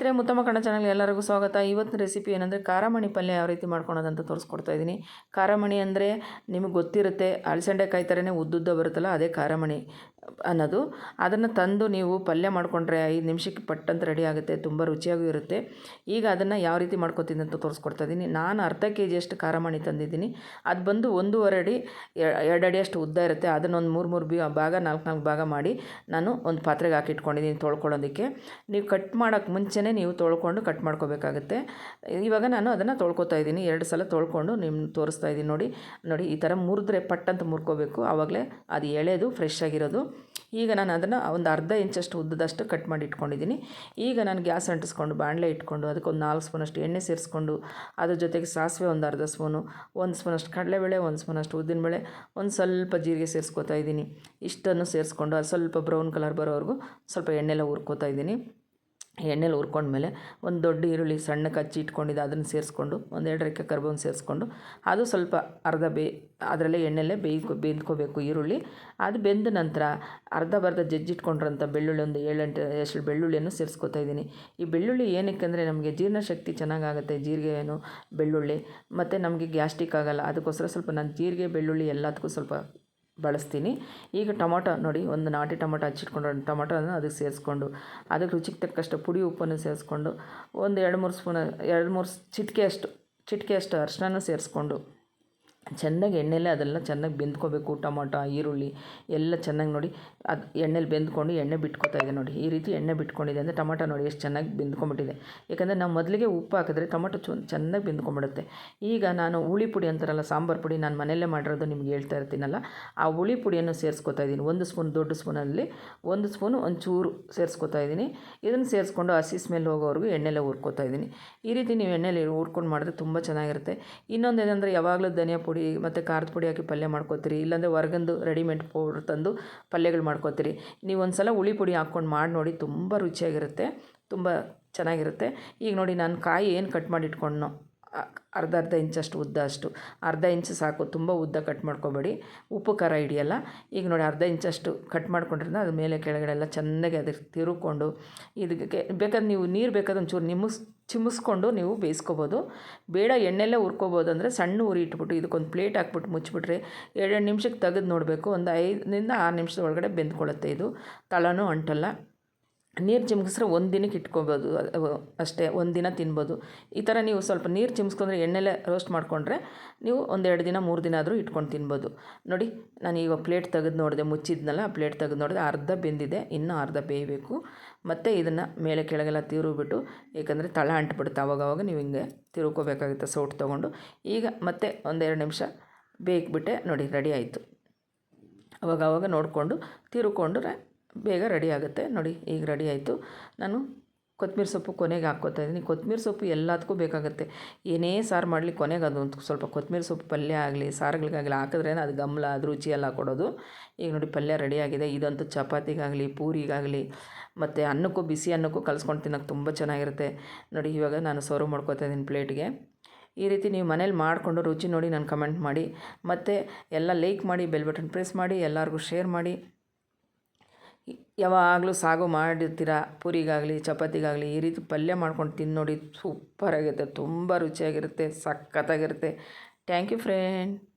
ಸ್ನೇಹಿತರೆ, ಮುತ್ತಮ್ಮ ಕಣ್ಣ ಚಾನಲ್ ಎಲ್ಲರಿಗೂ ಸ್ವಾಗತ. ಇವತ್ತಿನ ರೆಸಿಪಿ ಏನಂದರೆ ಖಾರಮಣಿ ಪಲ್ಯ ಯಾವ ರೀತಿ ಮಾಡ್ಕೊಳೋದಂತ ತೋರಿಸ್ಕೊಡ್ತಾ ಇದ್ದೀನಿ ಖಾರಮಣಿ ಅಂದರೆ ನಿಮಗೆ ಗೊತ್ತಿರುತ್ತೆ ಅಳಸಂಡೆಕಾಯಿ ಥರನೇ ಉದ್ದುದ್ದ ಬರುತ್ತಲ್ಲ, ಅದೇ ಖಾರಮಣಿ ಅನ್ನೋದು. ಅದನ್ನು ತಂದು ನೀವು ಪಲ್ಯ ಮಾಡಿಕೊಂಡ್ರೆ ಐದು ನಿಮಿಷಕ್ಕೆ ಪಟ್ಟಂತ ರೆಡಿ ಆಗುತ್ತೆ, ತುಂಬ ರುಚಿಯಾಗೂ ಇರುತ್ತೆ. ಈಗ ಅದನ್ನು ಯಾವ ರೀತಿ ಮಾಡ್ಕೊತೀನಿ ಅಂತ ತೋರಿಸ್ಕೊಡ್ತಾ ಇದ್ದೀನಿ ನಾನು ಅರ್ಧ ಕೆ ಜಿಯಷ್ಟು ಮಾಡಿ ತಂದಿದ್ದೀನಿ. ಅದು ಬಂದು ಒಂದೂವರೆ ಅಡಿ ಎರಡು ಅಡಿಯಷ್ಟು ಉದ್ದ ಇರುತ್ತೆ. ಅದನ್ನೊಂದು ಮೂರು ಮೂರು ಬಿ ಭಾಗ, ನಾಲ್ಕು ನಾಲ್ಕು ಭಾಗ ಮಾಡಿ ನಾನು ಒಂದು ಪಾತ್ರೆಗೆ ಹಾಕಿ ಇಟ್ಕೊಂಡಿದ್ದೀನಿ ತೊಳ್ಕೊಳ್ಳೋದಕ್ಕೆ. ನೀವು ಕಟ್ ಮಾಡೋಕ್ಕೆ ಮುಂಚೆನೇ ನೀವು ತೊಳ್ಕೊಂಡು ಕಟ್ ಮಾಡ್ಕೋಬೇಕಾಗುತ್ತೆ. ಇವಾಗ ನಾನು ಅದನ್ನು ತೊಳ್ಕೊತಾ ಇದ್ದೀನಿ ಎರಡು ಸಲ ತೊಳ್ಕೊಂಡು ನಿಮ್ಮ ತೋರಿಸ್ತಾ ಇದ್ದೀನಿ ನೋಡಿ. ನೋಡಿ, ಈ ಥರ ಮುರಿದ್ರೆ ಪಟ್ಟಂತ ಮುರ್ಕೋಬೇಕು. ಆವಾಗಲೇ ಅದು ಎಳೆದು ಫ್ರೆಶ್ ಆಗಿರೋದು. ಈಗ ನಾನು ಅದನ್ನು ಒಂದು ಅರ್ಧ ಇಂಚಷ್ಟು ಉದ್ದದಷ್ಟು ಕಟ್ ಮಾಡಿ ಇಟ್ಕೊಂಡಿದ್ದೀನಿ. ಈಗ ನಾನು ಗ್ಯಾಸ್ ಅಂಟಿಸ್ಕೊಂಡು ಬಾಣಲೆ ಇಟ್ಕೊಂಡು ಅದಕ್ಕೊಂದು ನಾಲ್ಕು ಸ್ಪೂನಷ್ಟು ಎಣ್ಣೆ ಸೇರಿಸ್ಕೊಂಡು ಅದ್ರ ಜೊತೆಗೆ ಸಾಸಿವೆ ಒಂದು ಅರ್ಧ ಸ್ಪೂನು, ಒಂದು ಸ್ಪೂನಷ್ಟು ಕಡಲೆಬೇಳೆ, ಒಂದು ಸ್ಪೂನಷ್ಟು ಉದ್ದಿನಬೇಳೆ ಒಂದು ಸ್ವಲ್ಪ ಜೀರಿಗೆ ಸೇರಿಸ್ಕೊತಾ ಇದ್ದೀನಿ. ಇಷ್ಟನ್ನು ಸೇರಿಸ್ಕೊಂಡು ಅದು ಸ್ವಲ್ಪ ಬ್ರೌನ್ ಕಲರ್ ಬರೋವರೆಗೂ ಸ್ವಲ್ಪ ಎಣ್ಣೆಲ್ಲ ಹುರ್ಕೋತಾ ಇದ್ದೀನಿ. ಎಣ್ಣೆಲಿ ಹುರ್ಕೊಂಡ್ಮೇಲೆ ಒಂದು ದೊಡ್ಡ ಈರುಳ್ಳಿ ಸಣ್ಣ ಕಚ್ಚಿ ಇಟ್ಕೊಂಡಿದ್ದು ಅದನ್ನು ಸೇರಿಸ್ಕೊಂಡು ಒಂದು ಎರಡು ರೆಕ್ಕೆ ಕರ್ಬೇವನ್ನು ಸೇರಿಸ್ಕೊಂಡು ಅದು ಸ್ವಲ್ಪ ಅರ್ಧ ಬೇ ಅದರಲ್ಲೇ ಎಣ್ಣೆಲ್ಲೇ ಬೇಯ್ಕೊ ಬೇಯ್ಕೋಬೇಕು ಈರುಳ್ಳಿ. ಅದು ಬೆಂದ ನಂತರ ಅರ್ಧ ಬರ್ಧ ಜಜ್ಜಿಟ್ಕೊಂಡಿರೋಂಥ ಬೆಳ್ಳುಳ್ಳಿ ಒಂದು ಏಳೆಂಟು ಎಷ್ಟು ಬೆಳ್ಳುಳ್ಳಿಯನ್ನು ಸೇರಿಸ್ಕೊತಾ ಇದ್ದೀನಿ. ಈ ಬೆಳ್ಳುಳ್ಳಿ ಏನಕ್ಕೆ ಅಂದರೆ ನಮಗೆ ಜೀರ್ಣಶಕ್ತಿ ಚೆನ್ನಾಗಾಗುತ್ತೆ, ಜೀರಿಗೆ ಏನು, ಬೆಳ್ಳುಳ್ಳಿ. ಮತ್ತು ನಮಗೆ ಗ್ಯಾಸ್ಟಿಕ್ ಆಗೋಲ್ಲ, ಅದಕ್ಕೋಸ್ಕರ ಸ್ವಲ್ಪ ನಾನು ಜೀರಿಗೆ, ಬೆಳ್ಳುಳ್ಳಿ ಎಲ್ಲದಕ್ಕೂ ಸ್ವಲ್ಪ ಬಳಸ್ತೀನಿ. ಈಗ ಟೊಮೊಟೊ ನೋಡಿ, ಒಂದು ನಾಟಿ ಟೊಮೊಟೊ ಹಚ್ಚಿಟ್ಕೊಂಡು ಟೊಮೊಟೊನ ಅದಕ್ಕೆ ಸೇರಿಸ್ಕೊಂಡು, ಅದಕ್ಕೆ ರುಚಿಗೆ ತಕ್ಕಷ್ಟು ಪುಡಿ ಉಪ್ಪನ್ನು ಸೇರಿಸ್ಕೊಂಡು, ಒಂದು ಎರಡು ಮೂರು ಸ್ಪೂನ್, ಎರಡು ಮೂರು ಚಿಟಿಕೆ ಅಷ್ಟು ಚಿಟಿಕೆ ಅಷ್ಟು ಅರಿಶಿನ ಸೇರಿಸ್ಕೊಂಡು ಚೆನ್ನಾಗಿ ಎಣ್ಣೆಲ್ಲೇ ಅದೆಲ್ಲ ಚೆನ್ನಾಗಿ ಬೆಂದ್ಕೋಬೇಕು ಟೊಮೊಟೊ ಈರುಳ್ಳಿ ಎಲ್ಲ ಚೆನ್ನಾಗಿ ನೋಡಿ, ಅದು ಎಣ್ಣೆಲಿ ಬೆಂದ್ಕೊಂಡು ಎಣ್ಣೆ ಬಿಟ್ಕೋತಾ ಇದೆ ನೋಡಿ. ಈ ರೀತಿ ಎಣ್ಣೆ ಬಿಟ್ಕೊಂಡಿದೆ ಅಂದರೆ ಟೊಮೊಟೊ ನೋಡಿ ಎಷ್ಟು ಚೆನ್ನಾಗಿ ಬೆಂದ್ಕೊಂಬಿಟ್ಟಿದೆ ಯಾಕಂದರೆ ನಾವು ಮೊದಲಿಗೆ ಉಪ್ಪು ಹಾಕಿದ್ರೆ ಟೊಮೊಟೊ ಚು, ಚೆನ್ನಾಗಿ ಬೆಂದ್ಕೊಂಬಿಡುತ್ತೆ ಈಗ ನಾನು ಹುಳಿ ಪುಡಿ ಅಂತಾರಲ್ಲ, ಸಾಂಬಾರು ಪುಡಿ ನಾನು ಮನೆಯಲ್ಲೇ ಮಾಡಿರೋದು ನಿಮ್ಗೆ ಹೇಳ್ತಾ ಇರ್ತೀನಲ್ಲ, ಆ ಹುಳಿ ಪುಡಿಯನ್ನು ಸೇರಿಸ್ಕೊತಾ ಇದ್ದೀನಿ. ಒಂದು ಸ್ಪೂನ್, ದೊಡ್ಡ ಸ್ಪೂನಲ್ಲಿ ಒಂದು ಸ್ಪೂನು ಒಂಚೂರು ಸೇರಿಸ್ಕೊತಾ ಇದ್ದೀನಿ. ಇದನ್ನು ಸೇರಿಸ್ಕೊಂಡು ಹಸಿ ಸ್ಮೆಲ್ ಹೋಗೋವರೆಗೂ ಎಣ್ಣೆಲೆ ಹುರ್ಕೋತಾ ಇದ್ದೀನಿ. ಈ ರೀತಿ ನೀವು ಎಣ್ಣೆಲಿ ಹುರ್ಕೊಂಡು ಮಾಡಿದ್ರೆ ತುಂಬ ಚೆನ್ನಾಗಿರುತ್ತೆ. ಇನ್ನೊಂದು ಏನಂದರೆ ಯಾವಾಗಲೂ ಧನಿಯಾ ಪುಡಿ ಮತ್ತು ಖಾರದ ಪುಡಿ ಹಾಕಿ ಪಲ್ಯ ಮಾಡ್ಕೋತೀರಿ, ಇಲ್ಲಾಂದರೆ ಹೊರ್ಗಂದು ರೆಡಿಮೇಡ್ ಪೌಡ್ರ್ ತಂದು ಪಲ್ಯಗಳು ಮಾಡ್ಕೋತೀರಿ. ನೀವು ಒಂದು ಸಲ ಹುಳಿ ಪುಡಿ ಹಾಕ್ಕೊಂಡು ಮಾಡಿ ನೋಡಿ, ತುಂಬ ರುಚಿಯಾಗಿರುತ್ತೆ, ತುಂಬ ಚೆನ್ನಾಗಿರುತ್ತೆ. ಈಗ ನೋಡಿ, ನಾನು ಕಾಯಿ ಏನು ಕಟ್ ಮಾಡಿ ಇಟ್ಕೊಂಡ್ನೋ ಅರ್ಧ ಅರ್ಧ ಇಂಚಷ್ಟು ಉದ್ದ ಅಷ್ಟು. ಅರ್ಧ ಇಂಚು ಸಾಕು, ತುಂಬ ಉದ್ದ ಕಟ್ ಮಾಡ್ಕೊಬೇಡಿ. ಉಪ್ಪು, ಖಾರ ಹಿಡಿಯಲ್ಲ. ಈಗ ನೋಡಿ ಅರ್ಧ ಇಂಚಷ್ಟು ಕಟ್ ಮಾಡ್ಕೊಂಡ್ರಿಂದ ಅದ್ರ ಮೇಲೆ ಕೆಳಗಡೆ ಎಲ್ಲ ಚೆನ್ನಾಗಿ ಅದಕ್ಕೆ ತಿರುಕೊಂಡು ಇದಕ್ಕೆ ಬೇಕಾದ್ರೆ ನೀವು ನೀರು ಬೇಕಾದ್ರೆ ಒಂಚೂರು ನಿಮ್ಮಸ್ ಚಿಮ್ಮಿಸ್ಕೊಂಡು ನೀವು ಬೇಯಿಸ್ಕೊಬೋದು. ಬೇಡ ಎಣ್ಣೆಲ್ಲೇ ಹುರ್ಕೋಬೋದು ಅಂದರೆ ಸಣ್ಣ ಉರಿ ಇಟ್ಬಿಟ್ಟು ಇದಕ್ಕೊಂದು ಪ್ಲೇಟ್ ಹಾಕ್ಬಿಟ್ಟು ಮುಚ್ಚಿಬಿಟ್ರೆ ಎರಡೆರಡು ನಿಮಿಷಕ್ಕೆ ತೆಗೆದು ನೋಡಬೇಕು. ಒಂದು ಐದರಿಂದ ಆರು ನಿಮಿಷದ ಒಳಗಡೆ ಬೆಂದ್ಕೊಳ್ಳುತ್ತೆ ಇದು. ತಳನೂ ಅಂಟಲ್ಲ. ನೀರು ಚಿಮ್ಕಿಸ್ರೆ ಒಂದು ದಿನಕ್ಕೆ ಇಟ್ಕೊಬೋದು ಅಷ್ಟೇ ಒಂದು ದಿನ ತಿನ್ಬೋದು. ಈ ಥರ ನೀವು ಸ್ವಲ್ಪ ನೀರು ಚಿಮ್ಸ್ಕೊಂಡ್ರೆ ಎಣ್ಣೆಲೆ ರೋಸ್ಟ್ ಮಾಡಿಕೊಂಡ್ರೆ ನೀವು ಒಂದೆರಡು ದಿನ, ಮೂರು ದಿನ ಆದರೂ ಇಟ್ಕೊಂಡು ತಿನ್ಬೋದು. ನೋಡಿ, ನಾನು ಈಗ ಪ್ಲೇಟ್ ತೆಗೆದು ನೋಡಿದೆ, ಮುಚ್ಚಿದ್ನಲ್ಲ ಆ ಪ್ಲೇಟ್ ತೆಗೆದು ನೋಡಿದೆ, ಅರ್ಧ ಬೆಂದಿದೆ, ಇನ್ನೂ ಅರ್ಧ ಬೇಯಬೇಕು. ಮತ್ತು ಇದನ್ನು ಮೇಲೆ ಕೆಳಗೆಲ್ಲ ತಿರುಗಿಬಿಟ್ಟು, ಏಕೆಂದರೆ ತಳ ಅಂಟ್ಬಿಡುತ್ತೆ ಅವಾಗವಾಗ ನೀವು ಹಿಂಗೆ ತಿರುಕೋಬೇಕಾಗುತ್ತೆ ಸೌಟ್ ತೊಗೊಂಡು. ಈಗ ಮತ್ತೆ ಒಂದೆರಡು ನಿಮಿಷ ಬೇಯಿಕ್ಬಿಟ್ಟೆ ನೋಡಿ ರೆಡಿ ಆಯಿತು. ಅವಾಗವಾಗ ನೋಡಿಕೊಂಡು ತಿರುಕೊಂಡ್ರೆ ಬೇಗ ರೆಡಿ ಆಗುತ್ತೆ. ನೋಡಿ, ಈಗ ರೆಡಿ ಆಯಿತು. ನಾನು ಕೊತ್ತಂಬರಿ ಸೊಪ್ಪು ಕೊನೆಗೆ ಹಾಕ್ಕೋತಾ ಇದ್ದೀನಿ. ಕೊತ್ತಂಬರಿ ಸೊಪ್ಪು ಎಲ್ಲದಕ್ಕೂ ಬೇಕಾಗುತ್ತೆ. ಏನೇ ಸಾರು ಮಾಡಲಿ ಕೊನೆಗೆ ಅದು ಒಂದು ಸ್ವಲ್ಪ ಕೊತ್ತಂಬರಿ ಸೊಪ್ಪು ಪಲ್ಯ ಆಗಲಿ, ಸಾರುಗಳಿಗಾಗಲಿ ಹಾಕಿದ್ರೆ ಅದು ಗಮಲ, ಅದು ರುಚಿಯೆಲ್ಲ ಕೊಡೋದು. ಈಗ ನೋಡಿ, ಪಲ್ಯ ರೆಡಿಯಾಗಿದೆ ಇದಂತೂ ಚಪಾತಿಗಾಗಲಿ, ಪೂರಿಗಾಗಲಿ, ಮತ್ತು ಅನ್ನಕ್ಕೂ, ಬಿಸಿ ಅನ್ನಕ್ಕೂ ಕಲಿಸ್ಕೊಂಡು ತಿನ್ನೋಕೆ ತುಂಬ ಚೆನ್ನಾಗಿರುತ್ತೆ. ನೋಡಿ, ಇವಾಗ ನಾನು ಸರ್ವ್ ಮಾಡ್ಕೋತಾ ಇದ್ದೀನಿ ಪ್ಲೇಟ್ಗೆ. ಈ ರೀತಿ ನೀವು ಮನೇಲಿ ಮಾಡಿಕೊಂಡು ರುಚಿ ನೋಡಿ ನಾನು ಕಮೆಂಟ್ ಮಾಡಿ. ಮತ್ತು ಎಲ್ಲ ಲೈಕ್ ಮಾಡಿ, ಬೆಲ್ ಬಟನ್ ಪ್ರೆಸ್ ಮಾಡಿ, ಎಲ್ಲರಿಗೂ ಶೇರ್ ಮಾಡಿ. ಯಾವಾಗಲೂ ಸಾಗು ಮಾಡಿರ್ತೀರ ಪೂರಿಗಾಗಲಿ, ಚಪಾತಿಗಾಗಲಿ, ಈ ರೀತಿ ಪಲ್ಯ ಮಾಡ್ಕೊಂಡು ತಿಂದು ನೋಡಿ ಸೂಪರಾಗಿರುತ್ತೆ. ತುಂಬ ರುಚಿಯಾಗಿರುತ್ತೆ, ಸಖತ್ತಾಗಿರುತ್ತೆ. Thank you friend.